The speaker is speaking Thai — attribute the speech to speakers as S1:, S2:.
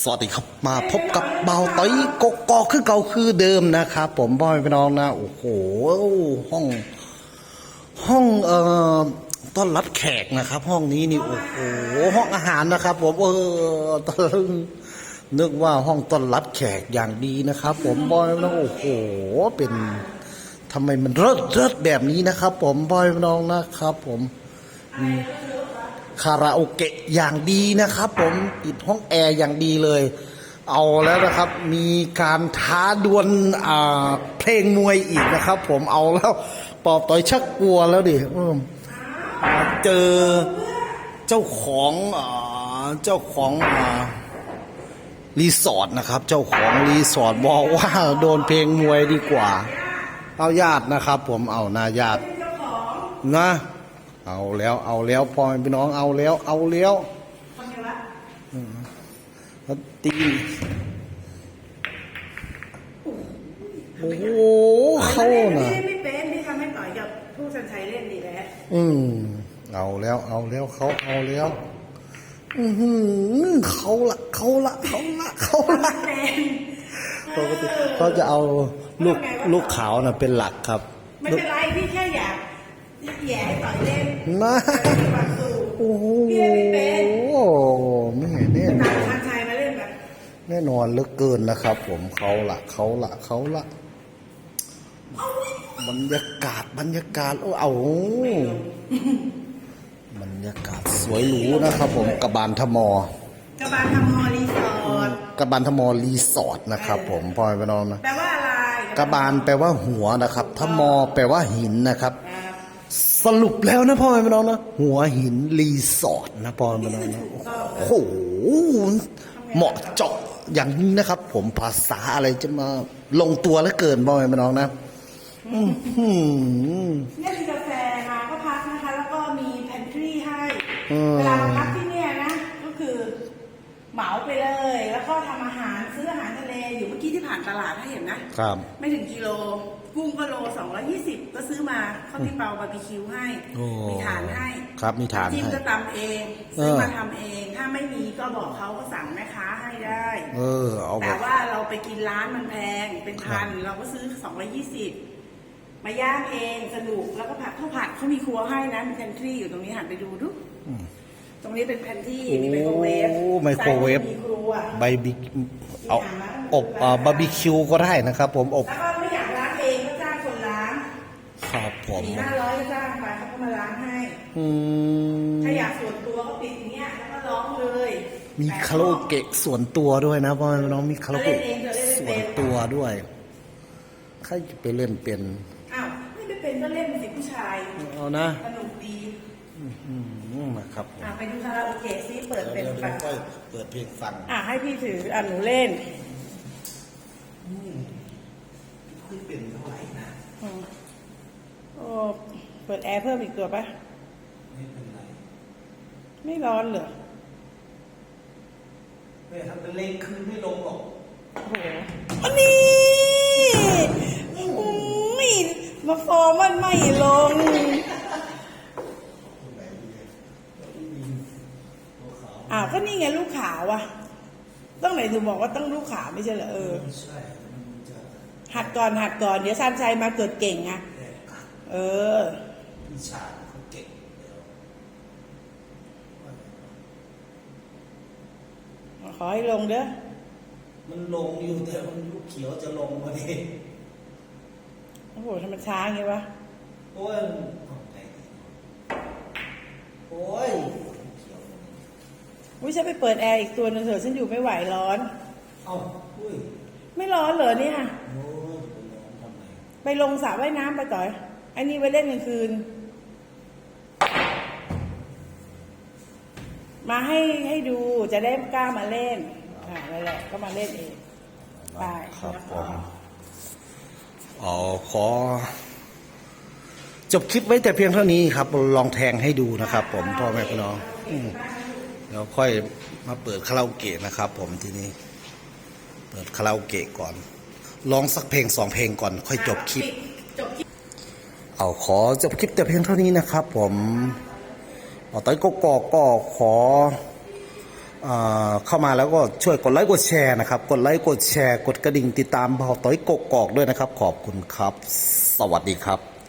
S1: สวัสดีครับมาพบกับเบาต้อยกกอกคือเก่าคือเดิมนะครับผมพ่อแม่พี่น้องนะโอ้โหห้อง ห้องเอ่อต้อนรับแขกนะครับ ห้องนี้นี่โอ้โหห้องอาหารนะครับ ผมเออตอนนึกว่าห้องต้อนรับแขกอย่างดีนะครับ ผมบอยน้องโอ้โหเป็นทำไมมันเลิศเลิศแบบนี้นะครับ ผมบอยน้องนะครับ ผมอืม คาราโอเกะอย่างดีนะครับ ผมติดห้องแอร์อย่างดีเลย เอาแล้วนะครับมีการท้าดวลเพลงมวยอีกนะครับ ผมเอาแล้วปอบต่อยชักกลัวแล้วดิเจอเจ้าของเจ้าของอรีสอร์ทนะครับ เจ้าของรีสอร์ทบอกว่าโดนเพลงมวยดีกว่า เอาญาตินะครับ ผมเอานาญาตินะ เอาแล้วเอาแล้วพ่อแม่พี่น้องเอาแล้ว เอาแล้วอืมแล้วตีโอ้โหเข้านะ
S2: ไม่ไม่เป็นที่ทำให้ต่อยกับผู้ชันชัยเล่นดีแล้ว
S1: อืมเอาแล้ว เอาแล้วเขาเอาแล้ว อือหือเขาละเขาละเขาละเขาละ
S2: เป็น
S1: ปกติเขาจะเอาลูกลูกขาวน่ะเป็นหลักครับ
S2: ไม่เป็นไรพี่แค่อยากแย่ให้ต่อยเล่น มีความสุข
S1: โอ้โห
S2: พี่ไม่เป็น
S1: ไม่แน่
S2: ตามชันชัยมาเล่นแบบ
S1: แน่นอนเหลือเกินนะครับ ผมเขาละเขาละเขาละบรรยากาศบรรยากาศโอ้เอาบรรยากาศสวยหรูนะครับ ผมกระบานทม
S2: กระบาลทำมอรีสอร์ท
S1: กระบานทมรีสอร์ทนะครับ ผมพ่อแม่พี่น้องนะ
S2: แปลว่าอะไร
S1: กระบานแปลว่าหัวนะครับทมแปลว่าหินนะครับ
S2: อ่า
S1: สรุปแล้วนะพ่อแม่พี่น้องนะหัวหินรีสอร์ทนะพ่อแม่พี่น้องนะโอ้โหเหมาะเจาะอย่างนี้นะครับ ผมภาษาอะไรจะมาลงตัวแล้วเกินพ่อแม่พี่น้องนะอื้อหือ
S2: เนี่ยมีกาแฟมาก็พักนะคะ แล้วก็มีแพนทรีให้
S1: อืม
S2: เวลามาพักที่เนี่ยนะ ก็คือเหมาไปเลย แล้วก็ทำอาหารซื้ออาหารทะเลอยู่เมื่อกี้ที่ผ่านตลาดถ้าเห็นนะ
S1: ครับ
S2: ไม่ถึงกิโล กุ้งก็โล220ก็ซื้อมาเขาที่เปาบาร์บีคิวให้
S1: โอ้
S2: มีฐานให้
S1: ครับมีฐาน
S2: จิ้ม
S1: ให้
S2: ก็ตำเองซื้อ
S1: เออ
S2: มาทำเอง ถ้าไม่มีก็บอกเขาก็สั่งแม่ค้าให้ได้
S1: เออ เอาแบ
S2: แต่
S1: บ
S2: ว่าเราไปกินร้านมันแพงเป็นพันเราก็ซื้อ220มาย่างเองสนุกแล้วก็ผัดข้าวผัดเขามีครัวให้นะมีแพนทรีอยู่ตรงนี้หันไปดูดูตรงนี้เป็นแพนทรีมีไมโครเวฟ
S1: โอ้ไมโครเวฟ
S2: ซ้ายมือมีครัว
S1: ใบบิเอาอบอ่าบาร์บีคิวก็ได้นะครับผมอบ
S2: แล้วก็ จ้างไปเขาก็มาล้างให้
S1: อืม
S2: ถ้าอยากส่วนตัวก็ปิดอย่างเงี้ยแล้วก็ร้องเลย
S1: มีคาราโอเกะส่วนตัวด้วยนะพ่อแม่พี่น้องมีคาราโอเกะส่วนตัวด้วยใครจะไปเล่นเป็น
S2: อ้าวไม่ได้เป็นก็เล่นสิผู้ชาย
S1: เอานะ
S2: สนุกดี
S1: อืมนะครับผม
S2: อะไปดูคาราโอเกะซิเปิดเป็น
S1: ดี๋ยว
S2: แบบ
S1: ค่อยเปิดเพลงฟัง
S2: อะให้พี่ถืออะหนูเล่น
S1: ไม่เป็นเท่าไหร่นะ
S2: อืมโอ้ เปิดแอร์เพิ่มอีกตัวปะ
S1: ไม่เป็นไร
S2: ไม่ร้อนเหรอ
S1: ไม่ทำเป็นเลงคืนไม่ลงหรอก
S2: โอ้โหอันนี้อุ้ยมาฟอร์มันไม่ลงอ้าวก็นี่ไงลูกขาวอะต้องไหนถึงบอกว่าต้องลูกขาวไม่ใช่เหรอเออ
S1: ใช่มันจะ
S2: หัดก่อนหัดก่อน เดี๋ยวซันชัยมาเกิดเก่งอะ
S1: แตกต่าง
S2: เออ
S1: วิชาเขาเก่งเดี๋ยว
S2: ขอให้ลงเด้อ
S1: มันลงอยู่แต่มันลูกเขียวจะลงพอดี
S2: โอ้โหทำไมช้าอย่างงี้วะ
S1: โอ้ยตกใจโอ้ยลูกเขียว
S2: วิฉันไปเปิดแอร์อีกตัวหนึงเถอะฉันอยู่ไม่ไหวร้อน
S1: เอ้าอุ้ย
S2: ไม่ร้อนเหรอเนี่ย
S1: โอ้ยไปลงทำไม
S2: ไปลงสระว่ายน้ำไปต่อยไอ้นี่ไว้เล่นกลางคืน มาให้ให้ดูจะได้กล้ามาเล่นอ่านั่นแหละก็มาเล่นเองไป
S1: ครับผมอ๋อขอ จบคลิปไว้แต่เพียงเท่านี้ครับ ลองแทงให้ดูนะครับ ผมพ่อแม่พี่น้องอืมเดี๋ยวค่อยมาเปิดคาราโอเกะนะครับ ผมทีนี้ เปิดคาราโอเกะก่อนร้องสักเพลงสองเพลงก่อน ค่อยจบคลิป
S2: จบคลิป
S1: เอาขอจบคลิปแต่เพียงเท่านี้นะครับ ผมเอา ต้อยก็กอกก็ขอเอ่อเข้ามาแล้วก็ช่วยกดไลค์กดแชร์นะครับ กดไลค์กดแชร์ กดกระดิ่งติดตามเบาต้อยกกอกด้วยนะครับ ขอบคุณครับ สวัสดีครับ